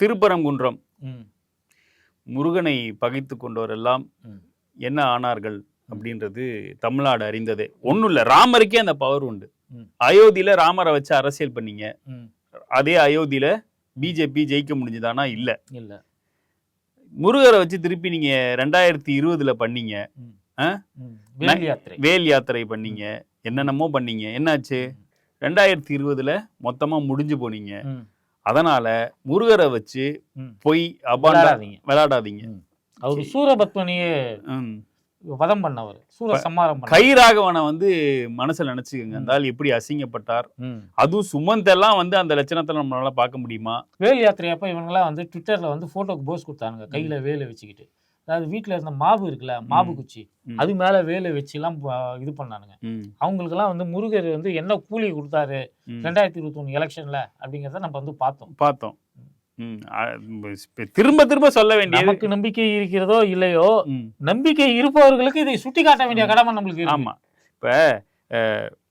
திருப்பரங்குன்றம். முருகனை பகைத்து கொண்டவரெல்லாம். என்ன ஆனார்கள் அப்படின்றது தமிழ்நாடு அறிந்ததே. ஒண்ணும் இல்ல ராமருக்கே அந்த பவர் உண்டு. அயோத்தியில ராமரை வச்சு அரசியல் பண்ணீங்க. அதே அயோத்தியில பிஜேபி ஜெயிக்க முடிஞ்சுதானா? இல்ல. இல்ல. முருகரை வச்சு திருப்பி நீங்க ரெண்டாயிரத்தி இருபதுல பண்ணீங்க. வேல் யாத்திரை. பண்ணீங்க. என்னென்னமோ பண்ணீங்க. என்னாச்சு? ரெண்டாயிரத்தி இருபதுல மொத்தமா முடிஞ்சு போனீங்க. அதனால முருகரை வச்சு. பொய் அபாண்டா விளையாடாதீங்க. அவர் சூரபத்மனியே. வதம் பண்ணவர். சூர சம்மாரம். கைராகவனை வந்து மனசுல நினைச்சுக்கோங்க. அந்த ஆள் எப்படி அசிங்கப்பட்டார். அதுவும் சுமந்தெல்லாம் வந்து அந்த லட்சணத்துல நம்மளால பார்க்க முடியுமா? வேல் யாத்திரை அப்ப இவங்கெல்லாம் வந்து ட்விட்டர்ல வந்து போட்டோக்கு போஸ் கொடுத்தாங்க கையில வேலை வச்சுக்கிட்டு. அதாவது வீட்ல இருந்த மாவு இருக்குல்ல மாவு குச்சி. அது மேல வேலை வச்சு எல்லாம் ப- இது பண்ணானுங்க. அவங்களுக்கெல்லாம் வந்து முருகர் வந்து என்ன கூலி கொடுத்தாரு. ரெண்டாயிரத்தி இருபத்தி ஒண்ணு எலெக்ஷன்ல அப்படிங்கறத நம்ம வந்து பார்த்தோம் பார்த்தோம் திரும்ப திரும்ப சொல்ல வேண்டியது நமக்கு நம்பிக்கை இருக்கிறதோ இல்லையோ. நம்பிக்கை இருப்பவர்களுக்கு இதை சுட்டி காட்ட வேண்டிய கடமை நம்மளுக்கு இருக்கு. ஆமா இப்ப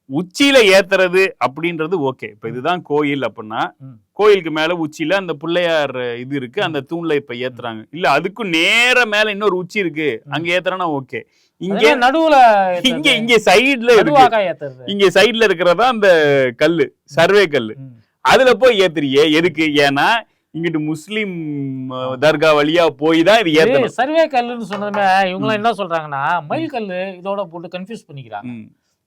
உச்சியில ஏத்துறது அப்படின்றது ஓகே. இப்ப இதுதான் கோயில் அப்படின்னா. கோயிலுக்கு மேல உச்சியில அந்த பிள்ளையார் இது இருக்கு அந்த தூண்ல இப்ப ஏத்துறாங்க. இல்ல அதுக்கும் நேர மேல இன்னொரு உச்சி இருக்கு. அங்க ஏத்துறனா ஓகே. இங்க நடுவுல இங்க இங்க சைடுல இருக்கு. இங்க சைடுல இருக்கிறதா அந்த கல்லு சர்வே கல்லு. அதுல போய் ஏத்துறியே எதுக்கு? ஏன்னா இங்கிட்டு முஸ்லிம் தர்கா வழியா போய் தான் இது ஏத்தணும். சர்வே கல்லுன்னு சொன்னதுமே இவங்க என்ன சொல்றாங்கன்னா மயில் கல்லு இதோட போட்டு கன்ஃபியூஸ் பண்ணிக்கிறாங்க.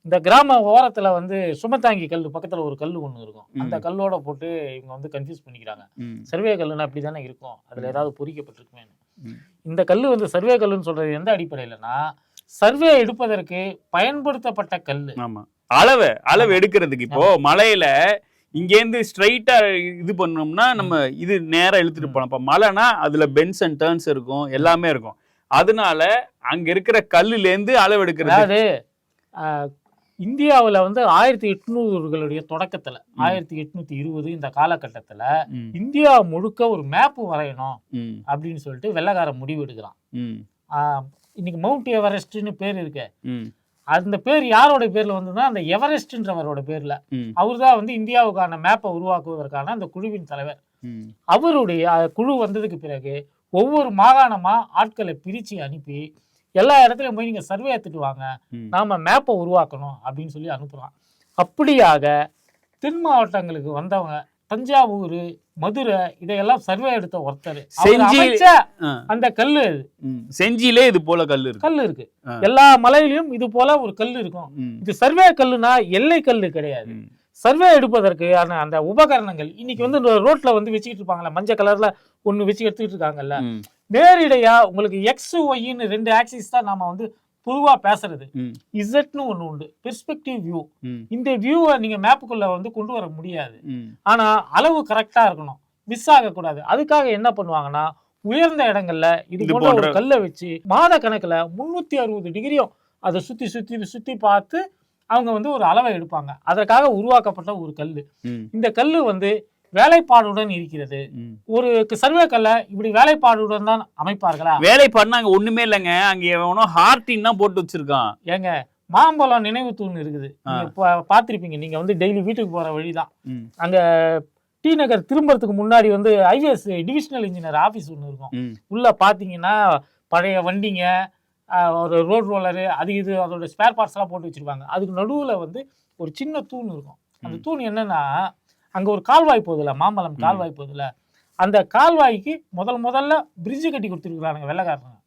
இந்த கிராம ஓரத்துல வந்து சுமத்தாங்கி கல் பக்கத்துல ஒரு கல் ஒண்ணு இருக்கும். அந்த. கல்லோட போட்டு இவங்க வந்து கன்ஃபியூஸ் பண்ணிக்கிறாங்க. சர்வே கல்லுன்னா அப்படி தானே இருக்கும். அதுல ஏதாவது பொறிக்கப்பட்டிருக்குமே. ம். இந்த கல்லு வந்து சர்வே கல்லுன்னு சொல்றது எந்த அடிப்படையிலனா சர்வே எடுப்பதற்கு பயன்படுத்தப்பட்ட கல்லு. ஆமா. அளவு அளவு எடுக்கிறதுக்கு இப்போ மலையில இங்கேருந்து ஸ்ட்ரைட்டா இது பண்ணோம்னா நம்ம இது நேரா இழுத்துட்டு ம். போலாம். இப்போ மலைனா அதுல பென்ஸ் அண்ட் டர்ன்ஸ் இருக்கும் எல்லாமே இருக்கும். அதனால அங்க இருக்கிற கல்லுல இருந்து அளவு எடுக்கிறது. இந்தியாவுல வந்து ஆயிரத்தி எட்நூறுகளுடைய தொடக்கத்துல ஆயிரத்தி எட்நூத்தி இருபது இந்த காலகட்டத்துல இந்தியா முழுக்க ஒரு மேப் வரையணும் அப்படின்னு சொல்லிட்டு வெள்ளக்காரன் முடிவு எடுக்கிறான் இன்னைக்கு மவுண்ட் எவரெஸ்ட்னு பேர் இருக்கு. அந்த பேர் யாரோட பேர்ல வந்ததுன்னா அந்த எவரெஸ்ட்ன்றவரோட பேர்ல. அவர்தான் வந்து இந்தியாவுக்கான மேப்பை உருவாக்குவதற்கான அந்த குழுவின் தலைவர். அவருடைய குழு வந்ததுக்கு பிறகு ஒவ்வொரு மாகாணமா ஆட்களை பிரிச்சு அனுப்பி எல்லா இடத்துலயும் போய் நீங்க சர்வே எடுத்துட்டு வாங்க. நாம மேப்பை உருவாக்கணும் அப்படின்னு சொல்லி அனுப்புறான். அப்படியாக தென் மாவட்டங்களுக்கு வந்தவங்க தஞ்சாவூர் மதுரை இதையெல்லாம் சர்வே எடுத்த ஒருத்தர். செஞ்சி- அந்த கல்லு. செஞ்சியிலே இது போல கல் இருக்கு. கல் இருக்கு. எல்லா மலையிலயும் இது போல ஒரு கல் இருக்கும். இது சர்வே கல்லுனா எல்லை கல்லு கிடையாது. சர்வே எடுப்பதற்கு ஆன அந்த உபகரணங்கள் இன்னைக்கு வந்து ரோட்ல வந்து வச்சுக்கிட்டு இருப்பாங்கல்ல மஞ்சள் கலர்ல ஒண்ணு வச்சு எடுத்துக்கிட்டு இருக்காங்கல்ல. நேரிடையா உங்களுக்கு எக்ஸ் ஒய்ன்னு ரெண்டு ஆக்சிஸ் தான் நாம வந்து பொதுவா பேசுறது. இசட்னு ஒண்ணு உண்டு. பெர்ஸ்பெக்டிவ் வியூ இந்த வியூவை நீங்க மேப்புக்குள்ள வந்து கொண்டு வர முடியாது. ஆனா அளவு கரெக்டா இருக்கணும். மிஸ் ஆகக்கூடாது அதுக்காக என்ன பண்ணுவாங்கன்னா உயர்ந்த இடங்கள்ல இது போன்ற ஒரு கல்லை வச்சு மாத கணக்குல முன்னூத்தி அறுபது டிகிரியும் அதை சுத்தி சுத்தி சுத்தி பார்த்து அவங்க வந்து ஒரு அளவை எடுப்பாங்க. அதற்காக உருவாக்கப்பட்ட ஒரு கல்லு. ம், இந்த கல்லு வந்து வேலைப்பாடுடன் இருக்கிறது. ஒரு சர்வே கல்லை இப்படி வேலைப்பாடுடன் தான் அமைப்பார்களா? வேலை பண்ணாங்க ஒண்ணுமே இல்லைங்க. அங்க எவனோ ஹார்டின் தான் போட்டு வச்சிருக்கான். ஏங்க மாம்பழம் நினைவு தூண் இருக்குது. பார்த்திருப்பீங்க. நீங்க வந்து டெய்லி வீட்டுக்கு போற வழிதான். அங்க டி நகர் திரும்புறதுக்கு முன்னாடி வந்து ஐவிஎஸ் டிவிஷனல் இன்ஜினியர் ஆஃபீஸ் ஒன்று இருக்கும். உள்ள பார்த்தீங்கன்னா பழைய வண்டிங்க ஒரு ரோட் ரோலரு அது இது அதோட ஸ்பேர் பார்ட்ஸ் எல்லாம் போட்டு வச்சிருப்பாங்க. அதுக்கு நடுவுல வந்து ஒரு சின்ன தூண் இருக்கும். அந்த. தூண் என்னன்னா அங்க ஒரு கால்வாய் போகுதுல மாம்பழம் கால்வாய் போகுதுல. அந்த கால்வாய்க்கு முதல் முதல்ல பிரிட்ஜு கட்டி கொடுத்துருக்குறாங்க வெள்ளக்காரங்க.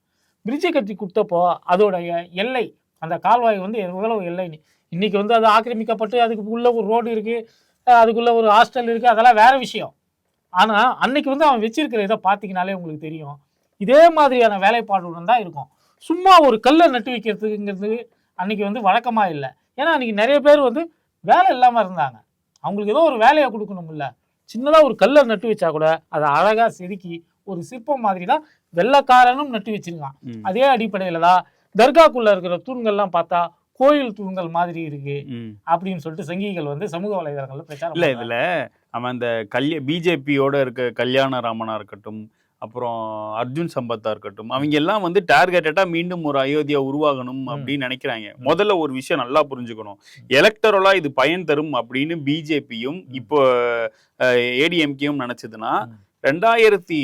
பிரிட்ஜு கட்டி கொடுத்தப்போ அதோடைய எல்லை அந்த கால்வாய் வந்து எவ்வளவு எல்லைன்னு இன்னைக்கு வந்து அது ஆக்கிரமிக்கப்பட்டு அதுக்கு உள்ள ஒரு ரோடு இருக்கு அஹ் அதுக்குள்ள ஒரு ஹாஸ்டல் இருக்கு அதெல்லாம் வேற விஷயம். ஆனா அன்னைக்கு வந்து அவன் வச்சிருக்கிற இதை பார்த்தீங்கனாலே உங்களுக்கு தெரியும். இதே மாதிரியான வேலைப்பாடுடன் தான் இருக்கும். சும்மா ஒரு கல்லை நட்டு வைக்கிறதுங்கிறது அன்னைக்கு வந்து வழக்கமா இல்லை. ஏன்னா அன்னைக்கு நிறைய பேர் வந்து வேலை இல்லாம இருந்தாங்க. அவங்களுக்கு ஏதோ ஒரு வேலையை கொடுக்கணும்ல சின்னதா ஒரு கல்லை நட்டு வச்சா கூட அதை அழகா செதுக்கி ஒரு சிற்பம் மாதிரி தான் வெள்ளக்காரனும் நட்டு வச்சிருக்கான் அதே அடிப்படையில தான் தர்காக்குள்ள இருக்கிற தூண்கள்லாம் பார்த்தா கோயில் தூண்கள் மாதிரி இருக்கு. அப்படின்னு சொல்லிட்டு சங்கிகள் வந்து சமூக வலைதளங்கள்ல பிரச்சாரம் இல்ல. இதுல அவன் அந்த கல்ய பிஜேபியோட இருக்க கல்யாண ராமனா இருக்கட்டும் அப்புறம் அர்ஜுன் சம்பத்தா இருக்கட்டும் அவங்க எல்லாம் வந்து டார்கெட்டடா மீண்டும் ஒரு அயோத்தியா உருவாகணும் அப்படின்னு நினைக்கிறாங்க. முதல்ல ஒரு விஷயம் நல்லா புரிஞ்சுக்கணும். எலக்டரலா இது பயன் தரும் அப்படின்னு பிஜேபியும் இப்போ ஏடிஎம்கேயும் நினைச்சதுன்னா. ரெண்டாயிரத்தி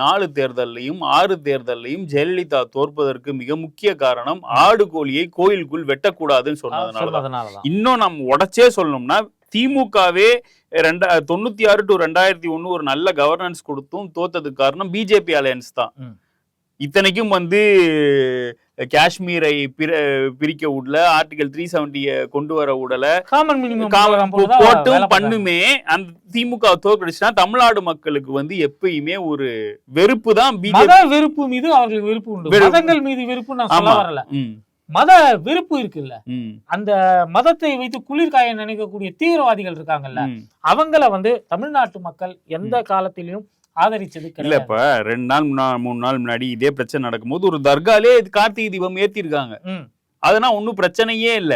நாலு தேர்தல்லையும் ஆறு தேர்தல்லையும் ஜெயலலிதா தோற்பதற்கு மிக முக்கிய காரணம் ஆடு கோழியை கோயிலுக்குள் வெட்டக்கூடாதுன்னு சொன்னதுனால சொன்னதுனாலதான். இன்னும் நம்ம உடைச்சே சொல்லணும்னா திமுகவே ரெண்டா தொண்ணூத்தி ஆறு டு ரெண்டாயிரத்தி ஒண்ணு ஒரு நல்ல கவர்னன்ஸ் கொடுத்தும் தோத்ததுக்கு காரணம் பிஜேபி அலையன்ஸ் தான். இத்தனைக்கும் வந்து காஷ்மீரை பிர பிரிக்க விடல ஆர்டிகல் த்ரீ செவன்டிய கொண்டு வர விடல போட்டும் பண்ணுமே அந்த திமுக தோற்கடிச்சுனா தமிழ்நாடு மக்களுக்கு வந்து எப்பயுமே ஒரு வெறுப்பு தான் வெறுப்பு மீது அவர்களுக்கு வெறுப்பு உண்டு. மதங்கள் மீது வெறுப்பு நான் சொல்ல. வரல மத வெறுப்பு இருக்குல்ல அந்த மதத்தை வைத்து குளிர்காய நினைக்கக்கூடிய தீவிரவாதிகள் இருக்காங்கல்ல. அவங்கள வந்து தமிழ்நாட்டு மக்கள் எந்த காலத்திலும் ஆதரிச்சது இல்ல இப்ப ரெண்டு நாள் முன்னா மூணு நாள் முன்னாடி இதே பிரச்சனை நடக்கும்போது ஒரு தர்காலே கார்த்திகை தீபம் ஏத்திருக்காங்க. அதெல்லாம் ஒண்ணும் பிரச்சனையே இல்ல.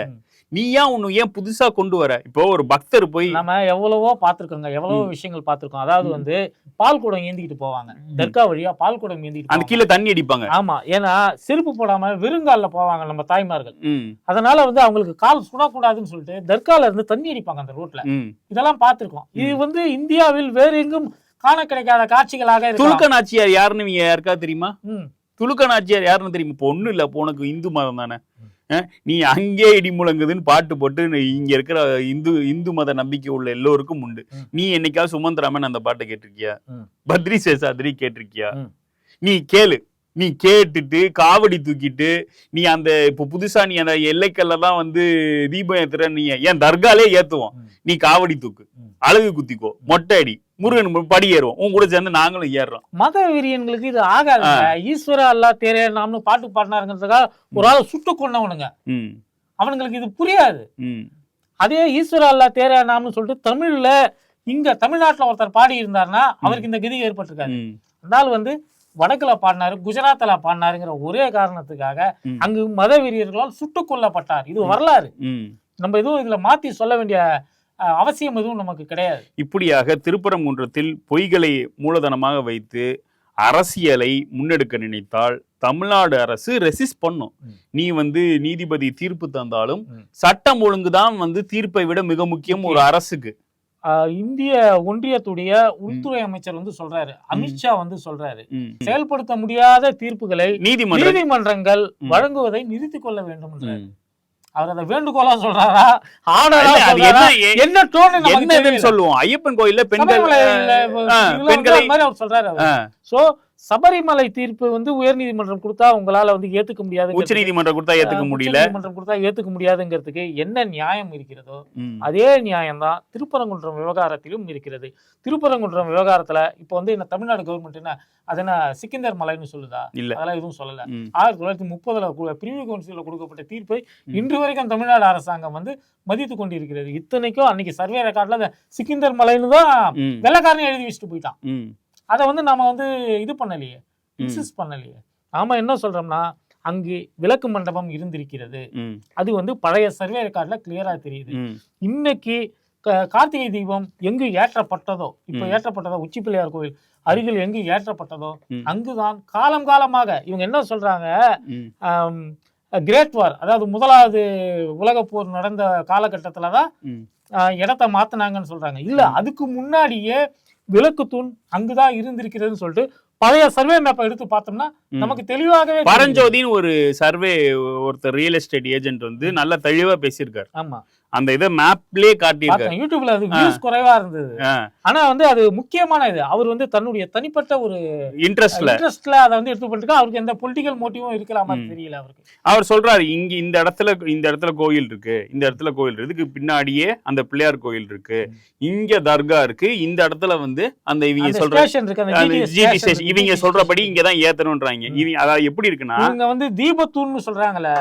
நீ ஏன் ஒண்ணு ஏன் புதுசா கொண்டு வர? இப்போ ஒரு பக்தர் போய் நம்ம எவ்வளவோ பார்த்திருக்கோங்க எவ்வளவோ. விஷயங்கள் பார்த்திருக்கோம். அதாவது. வந்து பால் குடம் ஏந்திக்கிட்டு போவாங்க. தர்கா வழியா பால் குடம் ஏந்திக்கிட்டு அந்த. கீழே தண்ணி அடிப்பாங்க. ஆமா. ஏன்னா செருப்பு போடாம வெறுங்கால்ல போவாங்க நம்ம தாய்மார்கள். அதனால வந்து அவங்களுக்கு கால் சுடக்கூடாதுன்னு சொல்லிட்டு தர்கால இருந்து தண்ணி அடிப்பாங்க அந்த ரோட்ல. இதெல்லாம் பார்த்திருக்கோம். இது வந்து இந்தியாவில் வேறு எங்கும் காண கிடைக்காத காட்சிகளாக. துலுக்க நாச்சியார் யாருன்னு நீங்க யாருக்கா தெரியுமா. துலுக்க நாச்சியார் யாருன்னு தெரியுமா? இப்போ ஒண்ணும் இல்ல இப்போ உனக்கு இந்து மதம் தானே. நீ அங்கே இடி முழங்குதுன்னு பாட்டு போட்டு இங்க இருக்கிற இந்து இந்து மத நம்பிக்கை உள்ள எல்லோருக்கும் உண்டு. நீ என்னைக்காவது சுமந்திராமன் அந்த பாட்டை கேட்டிருக்கியா. பத்ரி சேஷாத்ரி கேட்டிருக்கியா. நீ கேளு நீ கேட்டுட்டு காவடி தூக்கிட்டு நீ அந்த இப்போ புதுசா நீ அந்த எல்லைக்கல்ல தான் வந்து தீபம் ஏத்துற நீ ஏன் தர்காலே ஏத்துவோம். நீ காவடி தூக்கு. அழகு குத்திக்கோ. மொட்டை அடி முருகன் படி ஏறுவோம் உன் கூட சேர்ந்து நாங்களும் ஏறுறோம். மத வெறியன்களுக்கு இது ஆகாதுங்க. ஈஸ்வர அல்லா தேரே நாம்னு பாட்டு பாடினாருங்கிறதுக்காக ஒரு ஆள் சுட்டு கொண்டவனுங்க அவனுங்களுக்கு இது புரியாது. அதே ஈஸ்வர அல்லா தேரே நாம்னு சொல்லிட்டு தமிழ்ல இங்க தமிழ்நாட்டுல ஒருத்தர் பாடி இருந்தாருன்னா அவருக்கு இந்த கதி ஏற்பட்டிருக்காது. ம். அந்த ஆள் வந்து வடக்குல பாடினாரு குஜராத்ல பாடினாருங்கிற ஒரே காரணத்துக்காக. அங்கு மத வெறியர்களால் சுட்டுக் கொல்லப்பட்டார். இது வரலாறு. நம்ம எதுவும் இதுல மாத்தி சொல்ல வேண்டிய அவசியம் எதுவும் நமக்கு கிடையாது. இப்படியாக திருப்பரங்குன்றத்தில் பொய்களை மூலதனமாக வைத்து அரசியலை முன்னெடுக்க நினைத்தால் தமிழ்நாடு அரசு ரெசிஸ்ட் பண்ணும். நீ வந்து நீதிபதி தீர்ப்பு தந்தாலும். சட்டம் ஒழுங்கு தான் வந்து தீர்ப்பை விட மிக முக்கியம் ஒரு அரசுக்கு. இந்திய ஒன்றியத்துடைய உள்துறை அமைச்சர் வந்து சொல்றாரு அமித்ஷா வந்து சொல்றாரு. செயல்படுத்த முடியாத தீர்ப்புகளை நீதிமன்ற நீதிமன்றங்கள். வழங்குவதை நிறுத்திக் கொள்ள வேண்டும் என்றார். ம். அவர் அதை வேண்டுகோளா சொல்றாரா சொல்றாரா? என்ன டோன் என்ன. சொல்லுவோம் ஐயப்பன் கோயில்ல பெண்கள் சொல்றாரு சோ சபரிமலை தீர்ப்பு வந்து உயர்நீதிமன்றம் கொடுத்தா உங்களால வந்து ஏத்துக்க முடியாது உச்ச நீதிமன்றம் கொடுத்தா ஏத்துக்க முடியல நீதிமன்றம் கொடுத்தா ஏத்துக்க முடியாதுங்கிறதுக்கு என்ன நியாயம் இருக்கிறதோ. அதே நியாயம்தான் திருப்பரங்குன்றம் விவகாரத்திலும் இருக்கிறது திருப்பரங்குன்றம் விவகாரத்துல இப்போ வந்து என்ன தமிழ்நாடு கவர்மெண்ட் என்ன அது என்ன சிக்கிந்தர் மலைன்னு சொல்லுதா இல்ல அதெல்லாம் எதுவும் சொல்லல. ஆயிரத்தி தொள்ளாயிரத்தி முப்பதுல பிரிவு கவுன்சிலில் கொடுக்கப்பட்ட தீர்ப்பை. இன்று வரைக்கும் தமிழ்நாடு அரசாங்கம் வந்து மதித்து கொண்டிருக்கிறது இத்தனைக்கும் அன்னைக்கு சர்வே ரெக்கார்ட்ல சிக்கிந்தர் மலைன்னு தான். வெள்ளக்காரன் எழுதி வச்சுட்டு போயிட்டான். அதை வந்து நாம வந்து இது பண்ணலையே. இன்சிஸ்ட் பண்ணலையே நாம என்ன சொல்றோம்னா அங்கு விளக்கு மண்டபம் இருந்திருக்கிறது. அது வந்து பழைய சர்வே ரெக்கார்ட்ல கிளியரா தெரியுது. இன்னைக்கு கார்த்திகை தீபம் எங்கு ஏற்றப்பட்டதோ இப்ப. ஏற்றப்பட்டதோ உச்சி பிள்ளையார் கோயில் அருகில் எங்கு ஏற்றப்பட்டதோ. அங்குதான் காலம் காலமாக இவங்க என்ன சொல்றாங்க. கிரேட் வார் அதாவது முதலாவது உலகப் போர் நடந்த காலகட்டத்துல தான் ம். ஆஹ், இடத்த மாத்துனாங்கன்னு சொல்றாங்க இல்ல அதுக்கு முன்னாடியே விளக்கு தூண் அங்குதான் இருந்திருக்கிறதுன்னு சொல்லிட்டு பழைய சர்வே மேப்பை எடுத்து பார்த்தோம்னா. நமக்கு தெளிவாகவே. பரஞ்சோதின்னு ஒரு சர்வே ஒருத்தர் ரியல் எஸ்டேட் ஏஜென்ட் வந்து நல்ல தெளிவா பேசியிருக்காரு ஆமா அந்த இதை மேப்லயே காட்டியிருக்காரு. யூடியூப்ல அது வியூஸ் குறைவா இருந்தது. ஆனா வந்து அது முக்கியமான இது. அவர் வந்து தன்னுடைய தனிப்பட்ட ஒரு இன்ட்ரெஸ்ட்ல இன்ட்ரெஸ்ட்ல அதை வந்து எடுத்து பண்ணிட்டு அவருக்கு எந்த பொலிட்டிக்கல் மோட்டிவும் இருக்கலாமா ம். தெரியல அவருக்கு. அவர் சொல்றாரு இங்க இந்த இடத்துல இந்த இடத்துல கோயில் இருக்கு. இந்த இடத்துல கோயில் இருக்கு. இதுக்கு பின்னாடியே அந்த பிள்ளையார் கோயில் இருக்கு. இங்க தர்கா இருக்கு. இந்த இடத்துல வந்து அந்த இவங்க சொல்ற ஸ்டேஷன் இவங்க சொல்றபடி. இங்கதான் ஏத்தணும்ன்றாங்க. இவங்க அதாவது எப்படி இருக்குன்னா இவங்க வந்து தீபத்தூண்னு சொல்றாங்கல்ல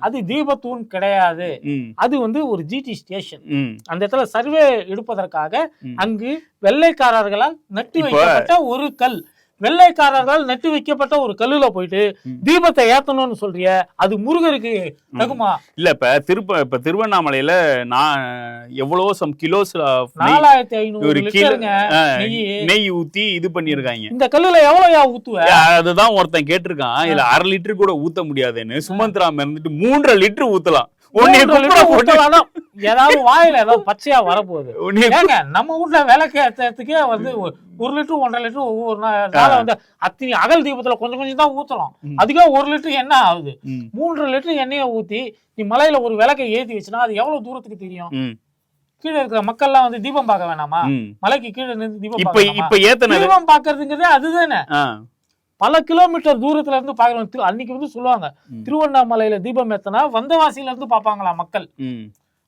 அது தீபத்தூண் கிடையாது. அது வந்து ஒரு ஜிடி ஸ்டேஷன் அந்த இடத்துல சர்வே எடுப்பதற்காக. அங்கு வெள்ளைக்காரர்களால் நட்டு வைக்கப்பட்ட ஒரு கல். வெள்ளைக்காரர்களால் நட்டு வைக்கப்பட்ட ஒரு கல்லுல போயிட்டு. தீபத்தை ஏத்தணும்னு சொல்றிய அது முருகருக்கு தகுமா? இல்ல இப்ப திருப்ப இப்ப திருவண்ணாமலையில நான் எவ்வளவோ சம் கிலோஸ் நாலாயிரத்தி ஐநூறு நெய் ஊத்தி இது பண்ணிருக்காங்க. இந்த கல்லுல எவ்வளவுயா ஊத்துவ? அதுதான் ஒருத்தன் கேட்டிருக்கான். இதுல அரை லிட்டர் கூட ஊத்த முடியாதுன்னு. சுமந்த்ராம் இருந்துட்டு மூன்றரை லிட்டர் ஊத்தலாம். உன்னை மூன்று ஏதாவது வாயில ஏதாவது பச்சையா வரப்போகுது. ஏங்க நம்ம வீட்ல விளக்கு வந்து ஒரு- லிட்டர் ஒன்றரை லிட்டர் ஒவ்வொரு நாளை வந்து அத்தனை அகல் தீபத்துல கொஞ்சம் கொஞ்சம் தான் ஊத்தலாம் ம். அதுக்கே ஒரு லிட்டர் எண்ணெய் ஆகுது. ம், மூன்றரை லிட்டர் எண்ணெயை ஊத்தி நீ மலையில ஒரு விளக்கை ஏத்தி வச்சுனா அது எவ்வளவு தூரத்துக்கு தெரியும்? கீழே இருக்கிற மக்கள்லாம் வந்து தீபம் பார்க்க வேணாமா. மலைக்கு கீழே நின்று தீபம் இப்ப இப்ப ஏத்தனது தீபம் பார்க்கறதுங்கிறதே அதுதானே. பல கிலோமீட்டர் தூரத்துல இருந்து பாக்குறோம் திரு- அன்னைக்கு வந்து சொல்லுவாங்க. திருவண்ணாமலையில தீபம் ஏத்தனா வந்தவாசியில இருந்து பார்ப்பாங்களா மக்கள்?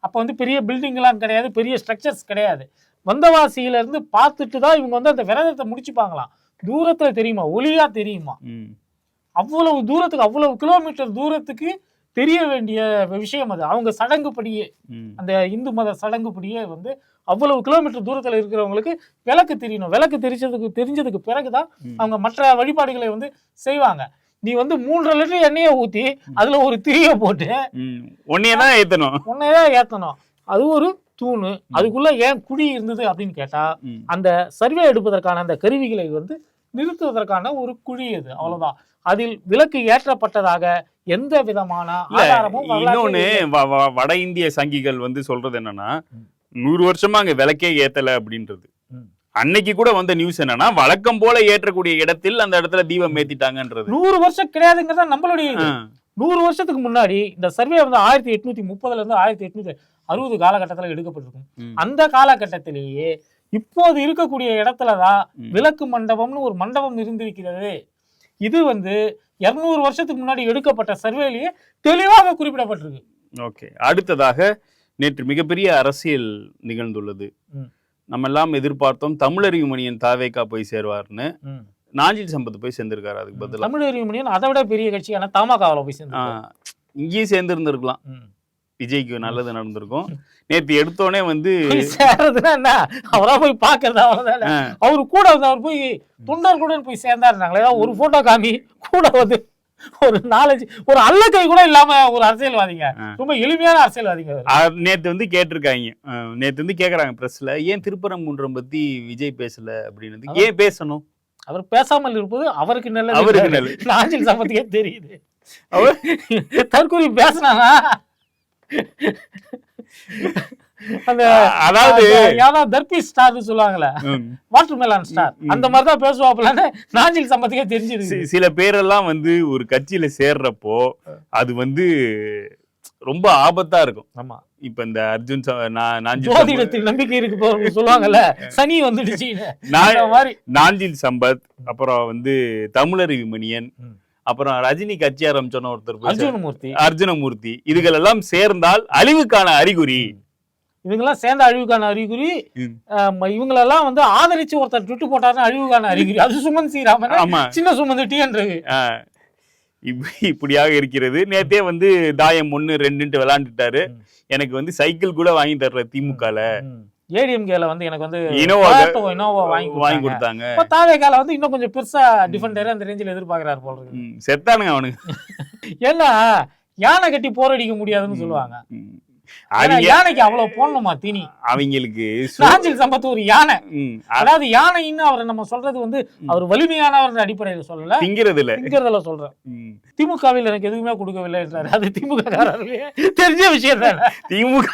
அப்ப வந்து பெரிய பில்டிங் எல்லாம் கிடையாது பெரிய ஸ்ட்ரக்சர்ஸ் கிடையாது. வந்தவாசியில இருந்து பார்த்துட்டு தான் இவங்க வந்து அந்த விரதத்தை முடிச்சுப்பாங்களாம். தூரத்துல தெரியுமா? ஒளியா தெரியுமா. அவ்வளவு தூரத்துக்கு அவ்வளவு கிலோமீட்டர் தூரத்துக்கு தெரிய வேண்டிய விஷயம் அது. அவங்க சடங்குப்படியே. அந்த இந்து மத சடங்குப்படியே வந்து அவ்வளவு கிலோமீட்டர் தூரத்துல இருக்கிறவங்களுக்கு விளக்கு தெரியணும். விளக்கு தெரிஞ்சதுக்கு தெரிஞ்சதுக்கு பிறகுதான். அவங்க மற்ற வழிபாடுகளை வந்து செய்வாங்க. நீ வந்து மூன்றரை லிட்டர் எண்ணெயை ஊத்தி அதுல ஒரு திரிய போட்டு ம். உன்னைய தான் ஏத்தணும் உன்னையதான் ஏத்தணும் அது ஒரு தூணு அதுக்குள்ள ஏன் குழி இருந்தது அப்படின்னு கேட்டா. அந்த சர்வே எடுப்பதற்கான அந்த கருவிகளை வந்து நிறுத்துவதற்கான ஒரு குழி அது அவ்வளவுதான் அதில் விலக்கு ஏற்றப்பட்டதாக எந்த விதமான ஆதாரமும் இன்னொன்னு வட இந்திய சங்கிகள் வந்து சொல்றது என்னன்னா. நூறு வருஷமா அங்க விளக்கே ஏத்தல அப்படின்றது. அன்னைக்கு கூட வந்த நியூஸ் என்னன்னா வழக்கம் போல ஏற்றக்கூடிய இடத்தில் அந்த இடத்துல தீபம் ஏத்திட்டாங்கன்றது நூறு வருஷம் கிடையாதுங்கிறத நம்மளுடைய இது. நூறு வருஷத்துக்கு முன்னாடி இந்த சர்வே வந்து ஆயிரத்தி எட்நூத்தி முப்பதுல இருந்து ஆயிரத்தி எட்நூத்தி அறுபது காலகட்டத்துல எடுக்கப்பட்டிருக்கும் ம். அந்த காலகட்டத்திலேயே இப்போது இருக்கக்கூடிய இடத்துலதான் ம். விளக்கு மண்டபம்னு ஒரு மண்டபம் இருந்திருக்கிறது இது வந்து இருநூறு வருஷத்துக்கு முன்னாடி எடுக்கப்பட்ட சர்வேலேயே தெளிவாக குறிப்பிடப்பட்டிருக்கு ஓகே அடுத்ததாக நேற்று மிகப்பெரிய அரசியல் நிகழ்ந்துள்ளது ம். நம்ம எல்லாம் எதிர்பார்த்தோம் தமிழறிவு மணியன் தாவேக்கா போய் சேருவார்னு. நாஞ்சில் சம்பத் போய் சேர்ந்திருக்காரு அதுக்கு பதிலா. தமிழ் யூனியன் அதை விட பெரிய கட்சியான தமாகாவில போய் சேர்ந்து இங்கேயும் சேர்ந்து இருந்திருக்கலாம் விஜய்க்கு நல்லது நடந்திருக்கும். நேற்று எடுத்தோடனே வந்து சேர்றதுன்னா என்ன? அவரா போய் பாக்குறது அவ்வளவுதான்? அவரு கூட வந்து அவர் போய் தொண்டர்களுடன் போய் சேர்ந்தாருனாங்களே. ஒரு போட்டோ காமி கூட வந்து ஒரு நாலஞ்சு ஒரு அல்லக்கை கூட இல்லாம ஒரு அரசியல்வாதிங்க. ரொம்ப எளிமையான அரசியல்வாதிங்க நேத்து வந்து கேட்டிருக்காங்க. நேத்து வந்து கேக்குறாங்க பிரஸ்ல ஏன் திருப்பரங்குன்றம் பத்தி விஜய் பேசல அப்படின்னு ஏன் பேசணும்? அவர் பேசாமல் இருப்பது அவருக்கு நல்லது அவருக்கு. நல்லது. நாஞ்சில் சம்பத்துக்கே தெரியுது. அவர் தற்கொலை பேசினானா? அந்த அதாவது யாராவது தர்பி ஸ்டார்னு சொல்லுவாங்கல்ல ம், வாட்டர் மெலான் ஸ்டார். அந்த மாதிரி தான் பேசுவாப்புலன்னு நாஞ்சில் சம்பத்துக்கே தெரிஞ்சிருக்கு சி- சில பேரெல்லாம் வந்து ஒரு கட்சியில சேர்றப்போ அது வந்து ரொம்ப ஆபத்தா இருக்கும். ஆமா. இப்ப இந்த அர்ஜுன் ஜோதிடத்தில் நம்பிக்கை இருக்கு சொல்லுவாங்கல்ல சனி வந்துடுச்சு. நாஞ்சில் சம்பத் அப்புறம் வந்து தமிழறிவு மணியன். அப்புறம் ரஜினி கட்சி ஆரம்பிச்சோன்னு ஒருத்தர் அர்ஜுனமூர்த்தி. அர்ஜுனமூர்த்தி. இதுகள் எல்லாம் சேர்ந்தால் அழிவுக்கான அறிகுறி. இவங்கெல்லாம் சேர்ந்த அழிவுக்கான அறிகுறி இவங்களெல்லாம் வந்து ஆதரிச்சு ஒருத்தர் ட்விட்டு போட்டாருன்னு அழிவுக்கான அறிகுறி. அது சுமன் ஆமா. சின்ன சுமந்து டிஎன்றது இப்ப- இப்படியாக இருக்கிறது. நேத்தே வந்து தாயம் ஒண்ணு ரெண்டுன்ட்டு விளையாண்டுட்டாரு ம். எனக்கு வந்து சைக்கிள் கூட வாங்கி தர்ற திமுகல. ஏடிஎம்கேல வந்து எனக்கு வந்து இனோவா இனோவா வாங்கி வாங்கி கொடுத்தாங்க. இப்ப தாவேகால வந்து இன்னும் கொஞ்சம் பெருசா டிஃபெண்டர் அந்த ரேஞ்சில் எதிர்பார்க்கறாரு போல இருக்கு. செத்தானுங்க அவனுக்கு ஏன்னா யானை கட்டி போரடிக்க முடியாதுன்னு சொல்லுவாங்க. யானைக்கு அவ்வளவு போடணுமா தீனி? அவங்களுக்கு நாஞ்சில் சம்பத் ஒரு யானை. அதாவது யானைன்னு அவரை நம்ம சொல்றது வந்து அவர் வலிமையானவர் அடிப்படையில் சொல்லல. திங்கிறது இல்ல திங்கிறதுல சொல்றேன். திமுகவில் எனக்கு எதுவுமே கொடுக்கவில்லை என்றாரு. அது திமுக தெரிஞ்ச விஷயம் தானே. திமுக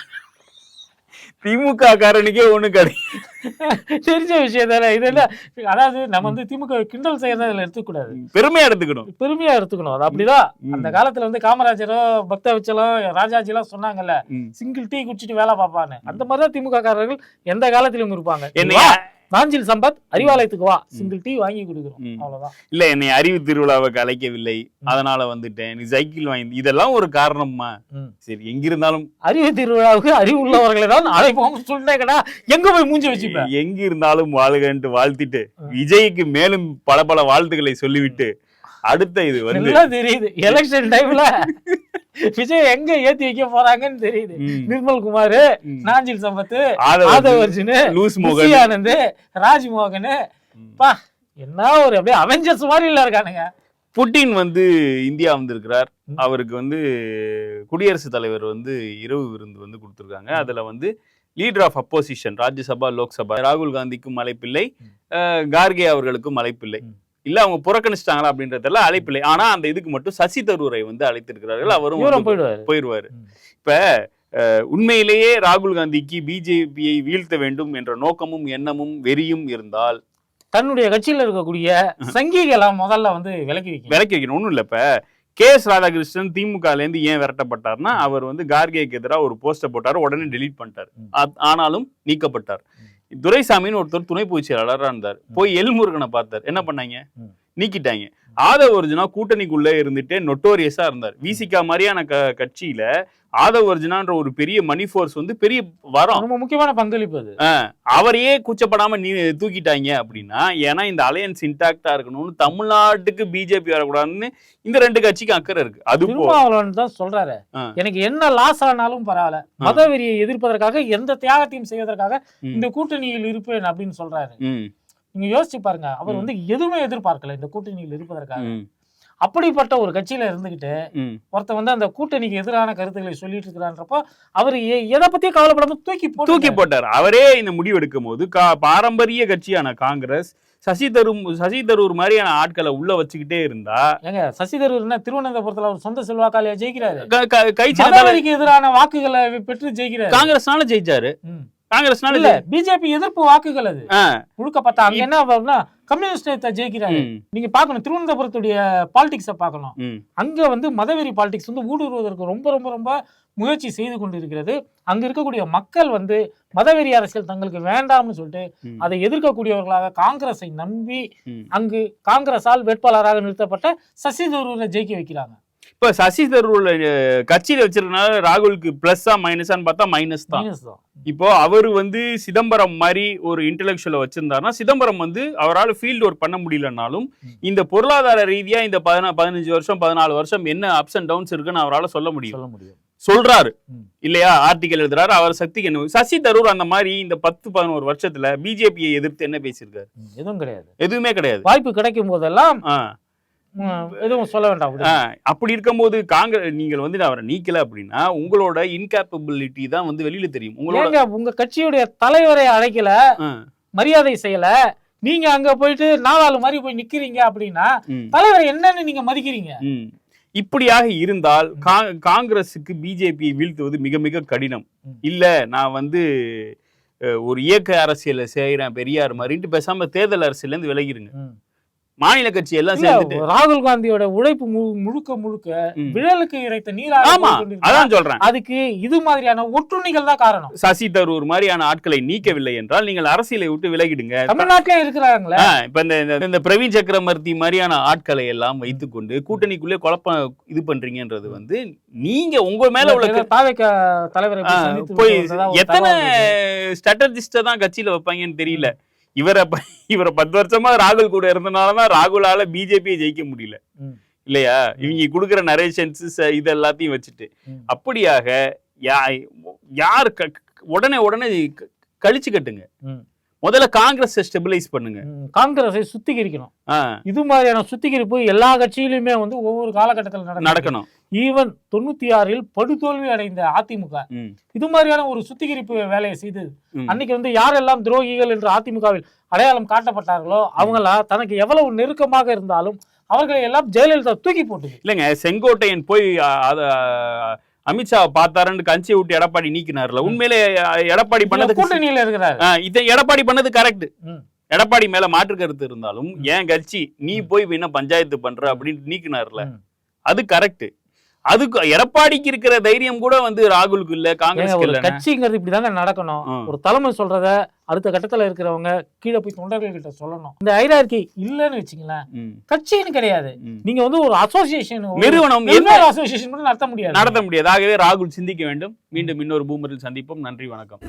திமுக காரனுக்கே ஒண்ணு கிடையாது. தெரிஞ்ச விஷயம் தானே? இதெல்லாம் அதாவது நம்ம வந்து திமுக கிண்டல் செய்யறத இதுல எடுத்துக்கூடாது பெருமையா எடுத்துக்கணும். பெருமையா எடுத்துக்கணும். அது அப்படிதான். அந்த காலத்துல வந்து காமராஜரோ பக்த வச்சலோ ராஜாஜி எல்லாம் சொன்னாங்கல்ல. சிங்கிள் டீ குடிச்சிட்டு வேலை பார்ப்பான்னு. அந்த மாதிரிதான் திமுக காரர்கள் எந்த காலத்திலும் இருப்பாங்க. நாஞ்சில் சம்பத் அறிவாலயத்துக்கு வா. சிங்கிள் டீ வாங்கி கொடுக்குறோம். அவ்வளவுதான். இல்ல என்னை அறிவு திருவிழாவை கலைக்கவில்லை. அதனால வந்துட்டேன். நீ சைக்கிள் வாங்கி இதெல்லாம் ஒரு காரணமா ம். சரி எங்கிருந்தாலும் அறிவு திருவிழாவுக்கு அறிவு உள்ளவர்களை தான் அழைப்போம் சொன்னேங்கடா. எங்க போய் மூஞ்சி வச்சுப்பேன் எங்க இருந்தாலும் வாழ்கன்ட்டு வாழ்த்திட்டு விஜய்க்கு மேலும் பல பல வாழ்த்துக்களை சொல்லிவிட்டு அடுத்த இது வந்து தெரியுது. எலெக்ஷன் டைம்ல விஜய் எங்க ஏத்தி வைக்க போறாங்கன்னு தெரியுது நிர்மல் குமார். நாஞ்சில் சம்பத் ஆதவ ஆதவ அர்ஜுன் லூஸ் முசி மோகன் ஆனந்த் ராஜ்மோகன். பா என்ன ஒரு அப்படியே அவெஞ்சர்ஸ் மாதிரி இல்ல இருக்கானுங்க புட்டின் வந்து இந்தியா வந்திருக்கிறார். அவருக்கு வந்து குடியரசுத் தலைவர் வந்து இரவு விருந்து வந்து கொடுத்துருக்காங்க அதுல வந்து leader of opposition Rajya Sabha Lok Sabha ராகுல் காந்திக்கும் அழைப்பில்லை ம். அஹ், கார்கே அவர்களுக்கும் அழைப்பில்லை ம். இல்ல அவங்க புறக்கணிச்சிட்டாங்களா அப்படின்றதுல அழைப்பில்லை. ஆனா அந்த இதுக்கு மட்டும் சசி தரூரை வந்து அழைத்திருக்கிறார்கள். அவரும் போயிடுவாரு. போயிருவாரு. ம். இப்ப உண்மையிலேயே ராகுல் காந்திக்கு பிஜேபியை வீழ்த்த வேண்டும் என்ற நோக்கமும் எண்ணமும் வெறியும் இருந்தால் தன்னுடைய கட்சியில இருக்கக்கூடிய சங்கிகளை முதல்ல வந்து விலக்கி வைக்கணும். விலக்கி வைக்கணும். ஒன்றும் இல்லை இப்போ கே எஸ் ராதாகிருஷ்ணன் திமுகல இருந்து ஏன் விரட்டப்பட்டார்னா அவர் வந்து கார்கேக்கு எதிராக ஒரு போஸ்டர் போட்டார் உடனே டெலீட் பண்ணிட்டார். ஆனாலும் நீக்கப்பட்டார். துரைசாமின்னு ஒருத்தர் துணை பொதுச் செயலாளராக இருந்தார். போய் எல்முருகனை பார்த்தார். என்ன பண்ணாங்க. நீக்கிட்டாங்க. ஆதவ அர்ஜுனா கூட்டணிக்குள்ளே இருந்துட்டு நொட்டோரியஸா இருந்தார். விசிகா மாதிரியான க கட்சியில ஆதவ அர்ஜுனான்ற ஒரு பெரிய மணி ஃபோர்ஸ் வந்து பெரிய வரம். ரொம்ப முக்கியமான பங்களிப்பு அது. அவரையே கூச்சப்படாம நீ தூக்கிட்டாங்க அப்படின்னா ஏன்னா இந்த அலையன்ஸ் இன்டாக்டா இருக்கணும்னு தமிழ்நாட்டுக்கு பிஜேபி வரக்கூடாதுன்னு இந்த ரெண்டு கட்சிக்கும் அக்கறை இருக்கு. அது திருமாவளவன் தான் சொல்றாரு. எனக்கு என்ன லாஸ் ஆனாலும் பரவாயில்ல. மதவெறியை எதிர்ப்பதற்காக எந்த தியாகத்தையும் செய்வதற்காக. இந்த கூட்டணியில் இருப்பேன் அப்படின்னு சொல்றாரு. நீங்க யோசிச்சு பாருங்க. அவர். வந்து எதுவுமே எதிர்பார்க்கல இந்த கூட்டணியில் இருப்பதற்காக. அப்படிப்பட்ட ஒரு கட்சியில இருந்துகிட்டு ம். ஒருத்தன் வந்து அந்த கூட்டணிக்கு எதிரான கருத்துக்களை சொல்லிட்டு இருக்கிறான்றப்போ அவர் எதை பத்தியும் கவலைப்படாம தூக்கி தூக்கி போட்டார். அவரே இந்த முடிவு எடுக்கும் போது பாரம்பரிய கட்சியான காங்கிரஸ் சசி தரூர் சசி தரூர் மாதிரியான ஆட்களை உள்ள வச்சுக்கிட்டே இருந்தா ஏங்க சசி தரூர் என்ன திருவனந்தபுரத்துல ஒரு சொந்த செல்வாக்காலியா ஜெயிக்கிறாரு? க- எதிரான வாக்குகளை பெற்று ஜெயிக்கிறாரு. காங்கிரஸ்னால ஜெயிச்சாரு. காங்கிரஸ்னால இல்ல பிஜேபி எதிர்ப்பு வாக்குகள் அது. முழுக்க பார்த்தா அங்க என்ன ஆகும்னா கம்யூனிஸ்ட் ஜெயிக்கிறாரு. ம், நீங்க பார்க்கணும் திருவனந்தபுரத்துடைய பாலிடிக்ஸை பார்க்கணும். ம், அங்க வந்து மதவெறி பாலிடிக்ஸ் வந்து ஊடுருவதற்கு ரொம்ப ரொம்ப ரொம்ப முயற்சி செய்து கொண்டிருக்கிறது. அங்க இருக்கக்கூடிய மக்கள் வந்து மதவெறி அரசியல் தங்களுக்கு வேண்டாம்னு சொல்லிட்டு. அதை எதிர்க்கக்கூடியவர்களாக காங்கிரஸை நம்பி. அங்கு காங்கிரஸால் வேட்பாளராக நிறுத்தப்பட்ட சசி தரூரை ஜெயிக்க வைக்கிறாங்க. இப்ப சசி தரூர் அஹ், கட்சியில வச்சிருக்கனால ராகுலுக்கு பிளஸ்ஸா மைனஸான்னு பார்த்தா மைனஸ் தான். இப்போ அவர் வந்து சிதம்பரம் மாதிரி ஒரு இன்டெலெக்சுவலை வச்சிருந்தாருன்னா சிதம்பரம் வந்து அவரால் ஃபீல்டு ஒர்க் பண்ண முடியலனாலும். இந்த பொருளாதார ரீதியா இந்த பதினா பதினஞ்சு வருஷம் பதினாலு வருஷம் என்ன அப்ஸ் அண்ட் டவுன்ஸ் இருக்குன்னு அவரால் சொல்ல முடியும். சொல்ல முடியும். சொல்றாரு. இல்லையா? ஆர்டிகல் எழுதுறாரு. அவர் சக்திக்கு என்ன சசி தரூர் அந்த மாதிரி இந்த பத்து பதினோரு வருஷத்துல பிஜேபியை எதிர்த்து என்ன பேசியிருக்காரு? எதுவும் கிடையாது. எதுவுமே கிடையாது. வாய்ப்பு கிடைக்கும் போதெல்லாம் ஆ, ம், எதுவும் சொல்ல வேண்டாம். அப்படி இருக்கும்போது காங்கிரஸ் நீங்கள் வந்து அவரை நீக்கல அப்படின்னா உங்களோட இன்கேப்பபிலிட்டி தான் வந்து வெளியில தெரியும் உங்களோட உங்க கட்சியுடைய தலைவரை அழைக்கல மரியாதை செய்யல நீங்க அங்க போயிட்டு நாலாளு மாதிரி போய் நிக்கிறீங்க அப்படின்னா. தலைவரை என்னன்னு நீங்க மதிக்கிறீங்க. இப்படியாக இருந்தால் காங்கிரஸுக்கு பிஜேபியை வீழ்த்துவது மிக மிக கடினம். இல்ல நான் வந்து ஒரு இயக்க அரசியலை செய்யறேன் பெரியார் மாதிரின்ட்டு பேசாம தேர்தல் அரசியல்ல இருந்து விலகிருங்க. மாநில கட்சி எல்லாம் சேர்ந்துட்டு ராகுல் காந்தியோட உழைப்பு முழுக்க முழுக்க. விழலுக்கு இறைத்த நீராக ஆமா. அதான் சொல்றேன் அதுக்கு இது மாதிரியான ஒட்டுண்ணிகள் தான் காரணம் சசி தரூர் மாதிரியான ஆட்களை நீக்கவில்லை என்றால் நீங்கள் அரசியலை விட்டு விலகிடுங்க தமிழ்நாட்டிலே இருக்கிறாங்களே இப்ப இந்த இந்த- பிரவீன் சக்கரவர்த்தி மாதிரியான ஆட்களை எல்லாம் வைத்துக்கொண்டு கூட்டணிக்குள்ளே குழப்பம் இது பண்றீங்கன்றது வந்து நீங்க உங்க மேல உள்ள ஏதோ தாவேக தலைவரை போய் எத்தனை. ஸ்ட்ராட்டஜிஸ்ட தான் கட்சியில வைப்பாங்கன்னு தெரியல இவரை இவரை பத்து வருஷமா ராகுல் கூட இருந்தனாலதான் ராகுலால பிஜேபியை ஜெயிக்க முடியல. இல்லையா? இவங்க கொடுக்குற நரேஷன்ஸ் இது எல்லாத்தையும் வச்சுட்டு. அப்படியாக யார் உடனே உடனே கழிச்சு கட்டுங்க. முதல்ல காங்கிரஸ் ஸ்டெபிலைஸ் பண்ணுங்க. காங்கிரஸை சுத்திகரிக்கணும். இது மாதிரியான சுத்திகரிப்பு எல்லா கட்சியிலுமே வந்து ஒவ்வொரு காலகட்டத்தில் நடக்கணும். ஈவன் தொண்ணூத்தி ஆறில் படுதோல்வி அடைந்த அதிமுக. இது மாதிரியான ஒரு சுத்திகரிப்பு வேலையை செய்தது ம். அன்னைக்கு வந்து யாரெல்லாம் துரோகிகள் என்று அதிமுகவில் அடையாளம் காட்டப்பட்டார்களோ அவங்களாம் தனக்கு எவ்வளவு நெருக்கமாக இருந்தாலும் அவர்களை எல்லாம் ஜெயலலிதா தூக்கி போட்டுது. இல்லைங்க செங்கோட்டையன் போய் அத அமித்ஷா பார்த்தாருன்னு கஞ்சி விட்டு எடப்பாடி நீக்கினார்ல. உண்மையிலே எடப்பாடி பண்ணது கூட்டணியில இருக்கிறாரு. இதை எடப்பாடி பண்ணது கரெக்ட். எடப்பாடி மேல மாற்று கருத்து இருந்தாலும் ஏன் கட்சி நீ போய் என்ன பஞ்சாயத்து பண்ற அப்படின்னு நீக்கினார்ல. அது கரெக்ட் அதுக்கு எடப்பாடிக்கு இருக்கிற தைரியம் கூட வந்து ராகுலுக்கு இல்ல காங்கிரஸ் ஒரு கட்சிங்கிறது இப்படிதாங்க நடக்கணும். ஒரு தலைமை சொல்றத அடுத்த கட்டத்துல இருக்கிறவங்க கீழே போய் தொண்டர்கள் கிட்ட சொல்லணும். இந்த ஐரார்கி இல்லன்னு வச்சுங்களேன் கட்சின்னு கிடையாது. நீங்க வந்து ஒரு அசோசியேஷன் நிறுவனம் என்ன அசோசியேஷன் கூட நடத்த முடியாது. நடத்த முடியாது. ஆகவே ராகுல் சிந்திக்க வேண்டும். மீண்டும் இன்னொரு பூமரில் சந்திப்போம். நன்றி வணக்கம்.